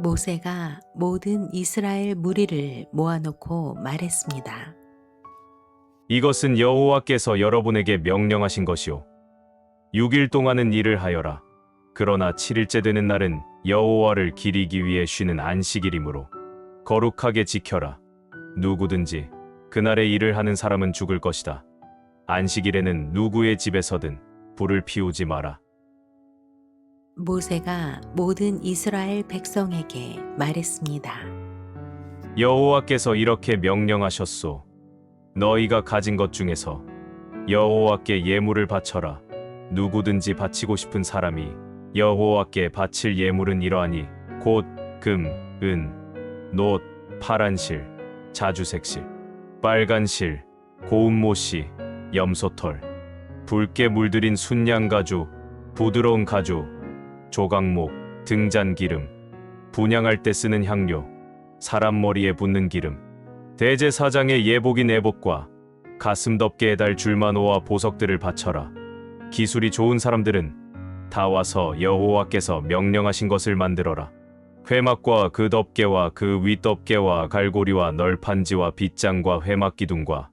모세가 모든 이스라엘 무리를 모아놓고 말했습니다. 이것은 여호와께서 여러분에게 명령하신 것이요. 6일 동안은 일을 하여라. 그러나 7일째 되는 날은 여호와를 기리기 위해 쉬는 안식일이므로 거룩하게 지켜라. 누구든지 그날에 일을 하는 사람은 죽을 것이다. 안식일에는 누구의 집에서든 불을 피우지 마라. 모세가 모든 이스라엘 백성에게 말했습니다. 여호와께서 이렇게 명령하셨소. 너희가 가진 것 중에서 여호와께 예물을 바쳐라. 누구든지 바치고 싶은 사람이 여호와께 바칠 예물은 이러하니 곧 금, 은, 놋, 파란 실, 자주색 실, 빨간 실, 고운 모씨, 염소털, 붉게 물들인 순양 가죽, 부드러운 가죽, 조각목, 등잔 기름, 분양할 때 쓰는 향료, 사람 머리에 붓는 기름, 대제사장의 예복인 애복과 가슴 덮개 해달 줄마노와 보석들을 바쳐라. 기술이 좋은 사람들은 다 와서 여호와께서 명령하신 것을 만들어라. 회막과 그 덮개와 그 윗덮개와 갈고리와 널판지와 빗장과 회막 기둥과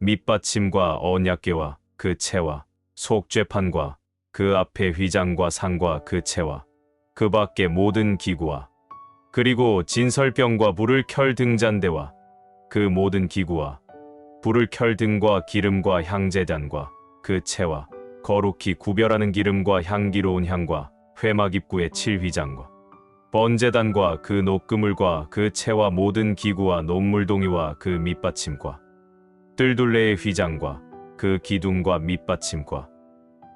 밑받침과 언약계와 그 채와 속죄판과 그 앞에 휘장과 상과 그 채와 그 밖의 모든 기구와 그리고 진설병과 불을 켤 등잔대와 그 모든 기구와 불을 켤 등과 기름과 향제단과 그 채와 거룩히 구별하는 기름과 향기로운 향과 회막 입구의 칠휘장과 번제단과 그 녹그물과 그 채와 모든 기구와 녹물동이와 그 밑받침과 뜰둘레의 휘장과 그 기둥과 밑받침과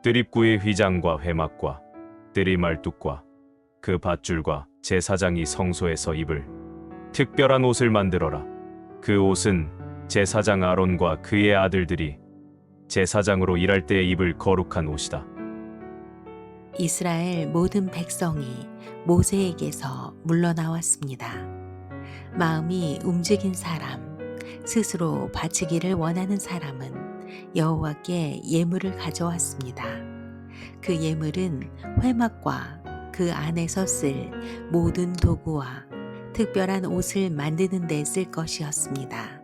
뜰입구의 휘장과 회막과 뜰이말뚝과 그 밧줄과 제사장이 성소에서 입을 특별한 옷을 만들어라. 그 옷은 제사장 아론과 그의 아들들이 제사장으로 일할 때에 입을 거룩한 옷이다. 이스라엘 모든 백성이 모세에게서 물러나왔습니다. 마음이 움직인 사람, 스스로 바치기를 원하는 사람은 여호와께 예물을 가져왔습니다. 그 예물은 회막과 그 안에서 쓸 모든 도구와 특별한 옷을 만드는 데 쓸 것이었습니다.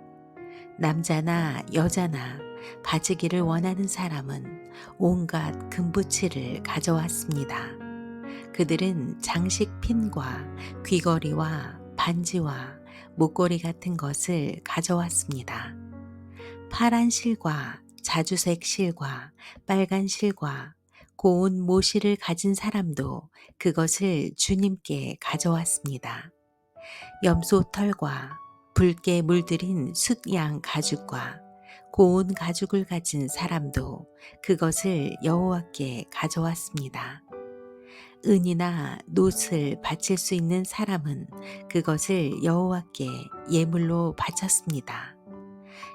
남자나 여자나 바치기를 원하는 사람은 온갖 금부치를 가져왔습니다. 그들은 장식 핀과 귀걸이와 반지와 목걸이 같은 것을 가져왔습니다. 파란 실과 자주색 실과 빨간 실과 고운 모시를 가진 사람도 그것을 주님께 가져왔습니다. 염소 털과 붉게 물들인 숫양 가죽과 고운 가죽을 가진 사람도 그것을 여호와께 가져왔습니다. 은이나 놋을 바칠 수 있는 사람은 그것을 여호와께 예물로 바쳤습니다.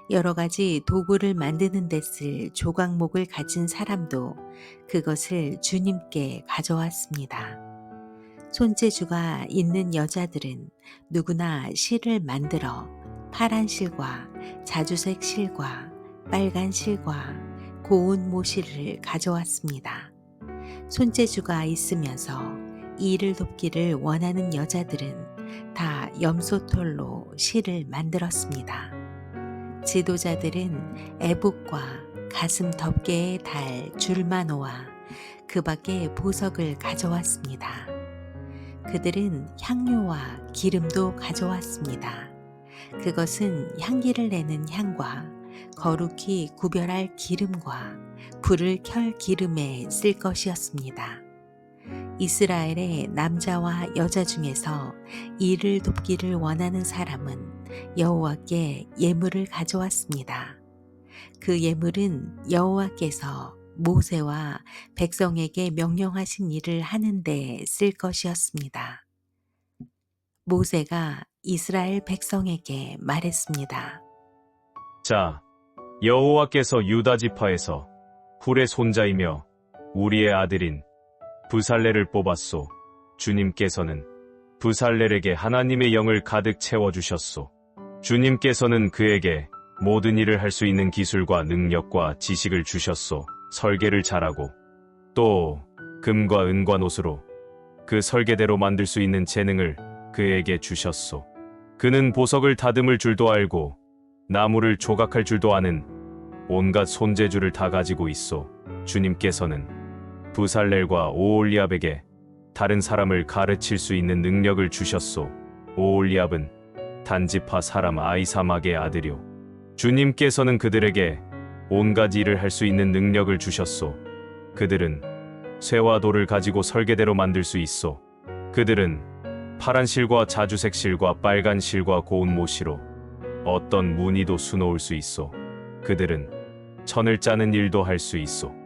여러 가지 도구를 만드는 데 쓸 조각목을 가진 사람도 그것을 주님께 가져왔습니다. 손재주가 있는 여자들은 누구나 실을 만들어 파란 실과 자주색 실과 빨간 실과 고운 모실을 가져왔습니다. 손재주가 있으면서 일을 돕기를 원하는 여자들은 다 염소털로 실을 만들었습니다. 지도자들은 애복과 가슴 덮개에 달 줄마노와 그 밖에 보석을 가져왔습니다. 그들은 향료와 기름도 가져왔습니다. 그것은 향기를 내는 향과 거룩히 구별할 기름과 불을 켤 기름에 쓸 것이었습니다. 이스라엘의 남자와 여자 중에서 일을 돕기를 원하는 사람은 여호와께 예물을 가져왔습니다. 그 예물은 여호와께서 모세와 백성에게 명령하신 일을 하는데 쓸 것이었습니다. 모세가 이스라엘 백성에게 말했습니다. 자, 여호와께서 유다 지파에서 훌의 손자이며 우리의 아들인 부살레를 뽑았소. 주님께서는 부살렐에게 하나님의 영을 가득 채워 주셨소. 주님께서는 그에게 모든 일을 할 수 있는 기술과 능력과 지식을 주셨소. 설계를 잘하고 또 금과 은과 노수로 그 설계대로 만들 수 있는 재능을 그에게 주셨소. 그는 보석을 다듬을 줄도 알고 나무를 조각할 줄도 아는 온갖 손재주를 다 가지고 있소. 주님께서는 부살렐과 오올리압에게 다른 사람을 가르칠 수 있는 능력을 주셨소. 오올리압은 단지파 사람 아이사막의 아들이요. 주님께서는 그들에게 온갖 일을 할 수 있는 능력을 주셨소. 그들은 쇠와 돌을 가지고 설계대로 만들 수 있소. 그들은 파란 실과 자주색 실과 빨간 실과 고운 모시로 어떤 무늬도 수놓을 수 있소. 그들은 천을 짜는 일도 할 수 있소.